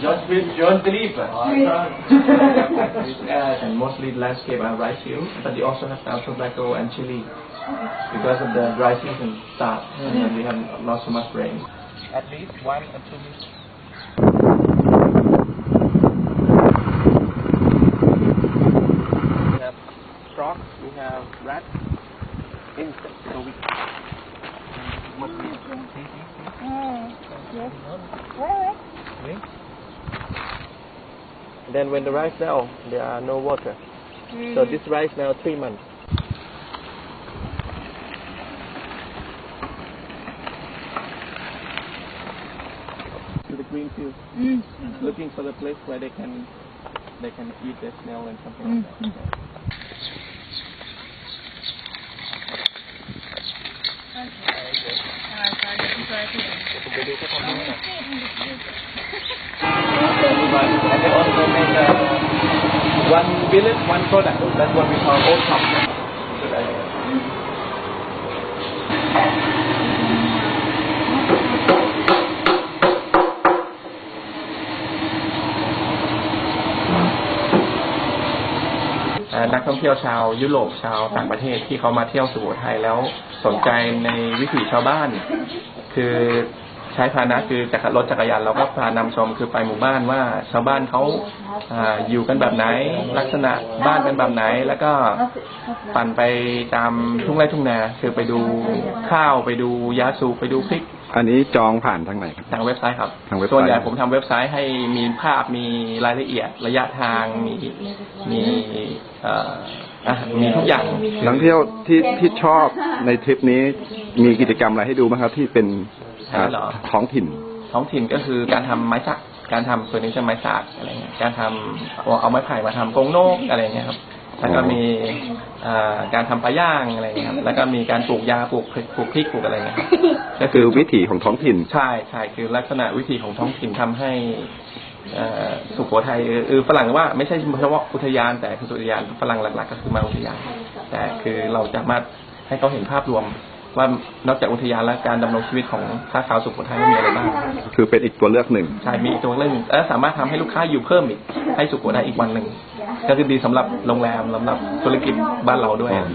Just with John Philippe. and mostly landscape and rice fields, but you also have some tobacco oh, and chili because of the dry season start and then mm-hmm. we have not so much rain. At least one or two weeks. We have frogs, we have rats, insects. So we Then when the rice now, there are no water. So this rice now three months. To the green field, Mm. looking for the place where they can they can eat the snail and something like that. ไปดูเขาทำยังไงหน่อย they also make a one billion one product that's what we call old shop good idea Uh, นักท่องเที่ยวชาวยุโรปชาวต่างประเทศที่เขามาเที่ยวสุโขทัยแล้วสนใจในวิถีชาวบ้าน คือใช้พาหนะคือจักรรถจักรยานเราก็พานำชมคือไปหมู่บ้านว่าชาวบ้านเขาอ่าอยู่กันแบบไหน ลักษณะบ้านเป็นแบบไหน แล้วก็ปั่นไปตามทุ่งไร่ทุ่งนา คือไปดูข้าวไปดูยาสูบไปดูพริกอันนี้จองผ่านทางไหนครับ ทางเว็บไซต์ครับทางเว็บไซต์ ส่วนใหญ่ผมทำเว็บไซต์ให้มีภาพมีรายละเอียดระยะทางมีมีเอ่อ อะมีทุกอย่าง นักท่องเที่ยวที่ที่ชอบในทริปนี้มีกิจกรรมอะไรให้ดูบ้างครับ ที่เป็นอ่าเหรอ ท้องถิ่น ท้องถิ่นก็คือการทำไม้สัก การทำเฟอร์นิเจอร์ไม้สักอะไรเงี้ย การทำเอาเอาไม้ไผ่มาทำกรงนกอะไรเงี้ยครับ แล้วก็มีเอ่อการทำปลาย่างอะไรเงี้ยครับ แล้วก็มีการปลูกยาปลูกพริกปลูกพริกปลูกอะไรเงี้ยครับก็คือวิถีของท้องถิ่น ใช่ใช่คือลักษณะวิธีของท้องถิ่นทำให้เอ่อ สุโขทัยเออเออฝรั่งว่าไม่ใช่เฉพาะอุทยาน แต่คืออุทยานฝรั่งหลัก ๆ ก็คือมาอุทยาน แต่คือเราสามารถให้เขาเห็นภาพรวมว่านอกจากอุทยานแล้วการดำรงชีวิตของชาติชาวสุโขทัยมีอะไรบ้างคือเป็นอีกตัวเลือกหนึ่งใช่มีอีกตัวเรื่องหนึ่งและสามารถทำให้ลูกค้าอยู่เพิ่มอีกให้สุโขทัยอีกวันหนึ่งก็คือดีสำหรับโรงแรมสำหรับธุรกิจบ้านเราด้วยอ๋อดี